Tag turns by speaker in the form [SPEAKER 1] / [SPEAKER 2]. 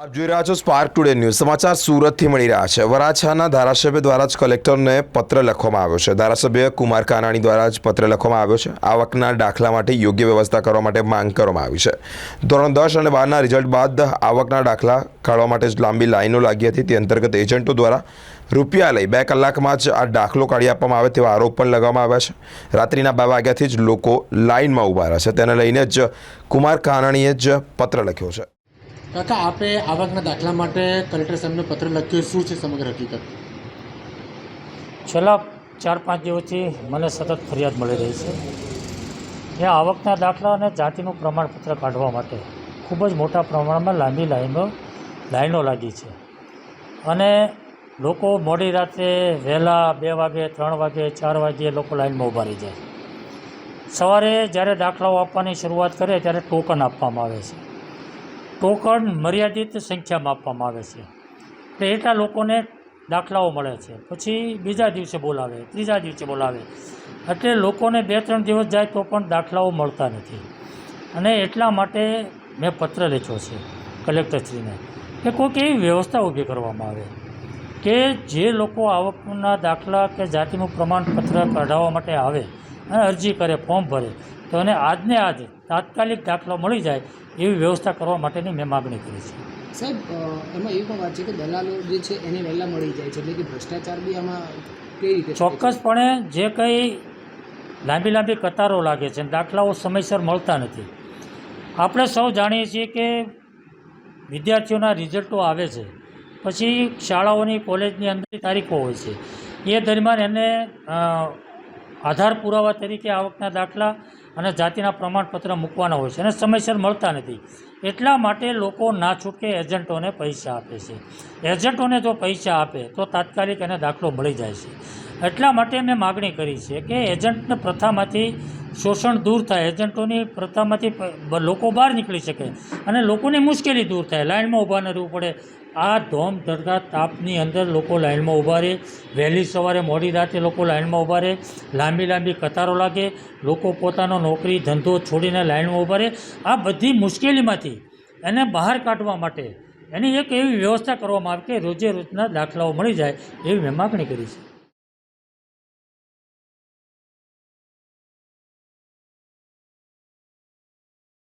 [SPEAKER 1] આપ જોઈ રહ્યા છો સ્પાર્ક ટુડે ન્યૂઝ સમાચાર સુરતથી મળી રહ્યા છે. વરાછાના ધારાસભ્ય દ્વારા જ કલેક્ટરને પત્ર લખવામાં આવ્યો છે. ધારાસભ્ય કુમાર કાનાણી દ્વારા જ પત્ર લખવામાં આવ્યો છે. આવકના દાખલા માટે યોગ્ય વ્યવસ્થા કરવા માટે માંગ કરવામાં આવી છે. ધોરણ દસ અને બારના રિઝલ્ટ બાદ આવકના દાખલા કાઢવા માટે જ લાંબી લાઈનો લાગી હતી. તે અંતર્ગત એજન્ટો દ્વારા રૂપિયા લઈ બે કલાકમાં જ આ દાખલો કાઢી આપવામાં આવે તેવા આરોપ પણ લગાવવામાં આવ્યા છે. રાત્રિના બે વાગ્યાથી જ લોકો લાઇનમાં ઊભા રહ્યા છે. તેને લઈને જ કુમાર કાનાણીએ જ પત્ર લખ્યો છે.
[SPEAKER 2] કાકા, આપે આવકના દાખલા માટે કલેક્ટર સાહેબને પત્ર લખ્યો, શું છે સમગ્ર હકીકત?
[SPEAKER 3] છેલ્લા ચાર, પાંચ દિવસથી મને સતત ફરિયાદ મળી રહી છે એ આવકના દાખલા અને જાતિનું પ્રમાણપત્ર કાઢવા માટે ખૂબ જ મોટા પ્રમાણમાં લાંબી લાઈનો લાઈનો લાગી છે. અને લોકો મોડી રાત્રે વહેલા બે વાગે, ત્રણ વાગે, ચાર વાગે લોકો લાઈનમાં ઊભા રહી જાય. સવારે જ્યારે દાખલાઓ આપવાની શરૂઆત કરે, ત્યારે ટોકન આપવામાં આવે છે. ટોકન મર્યાદિત સંખ્યામાં આપવામાં આવે છે. એટલે એટલા લોકોને દાખલાઓ મળે છે. પછી બીજા દિવસે બોલાવે, ત્રીજા દિવસે બોલાવે. એટલે લોકોને બે ત્રણ દિવસ જાય તો પણ દાખલાઓ મળતા નથી. અને એટલા માટે મેં પત્ર લખ્યો છે કલેક્ટરશ્રીને કે કોઈક એવી વ્યવસ્થા ઊભી કરવામાં આવે. કે જે લોકો આવકના દાખલા કે જાતિનું પ્રમાણપત્ર કઢાવવા માટે આવે અને અરજી કરે ફોર્મ ભરે તો એને આજને આજ તાત્કાલિક દાખલો મળી જાય એવી વ્યવસ્થા કરવા માટેની મેં માગણી કરી છે.
[SPEAKER 4] સાહેબ એમાં એવી પણ વાત છે કે દલાલો જે છે એને વહેલા મળી જાય છે એટલે કે ભ્રષ્ટાચાર બી આમાં કઈ રીતે
[SPEAKER 3] ચોક્કસપણે જે કંઈ લાંબી લાંબી કતારો લાગે છે દાખલાઓ સમયસર મળતા નથી. આપણે સૌ જાણીએ છીએ કે વિદ્યાર્થીઓના રિઝલ્ટો આવે છે. પછી શાળાઓની કોલેજની અંદર તારીખો હોય છે. એ દરમિયાન એને આધાર પુરાવા તરીકે આવકના દાખલા અને જાતિના પ્રમાણપત્ર મૂકવાના હોય છે અને સમયસર મળતા નથી. એટલા માટે લોકો ના છૂટકે એજન્ટોને પૈસા આપે છે. એજન્ટોને જો પૈસા આપે તો તાત્કાલિક એને દાખલો મળી જાય છે. એટલા માટે મેં માગણી કરી છે કે એજન્ટને પ્રથામાંથી શોષણ દૂર થાય, એજન્ટોની પ્રથામાંથી લોકો બહાર નીકળી શકે અને લોકોની મુશ્કેલી દૂર થાય. લાઇનમાં ઊભા ન રહેવું પડે. આ ધોમ ધરતા તાપની અંદર લોકો લાઇનમાં ઊભા રહે. વહેલી સવારે મોડી રાતે લોકો લાઇનમાં ઊભા રહે. લાંબી લાંબી કતારો લાગે. લોકો પોતાનો નોકરી, ધંધો છોડીને લાઇનમાં ઊભા રહે. આ બધી મુશ્કેલીમાંથી એને બહાર કાઢવા માટે એની એક એવી વ્યવસ્થા કરવામાં આવે કે રોજે રોજના દાખલાઓ મળી જાય એવી મેં માગણી કરી છે.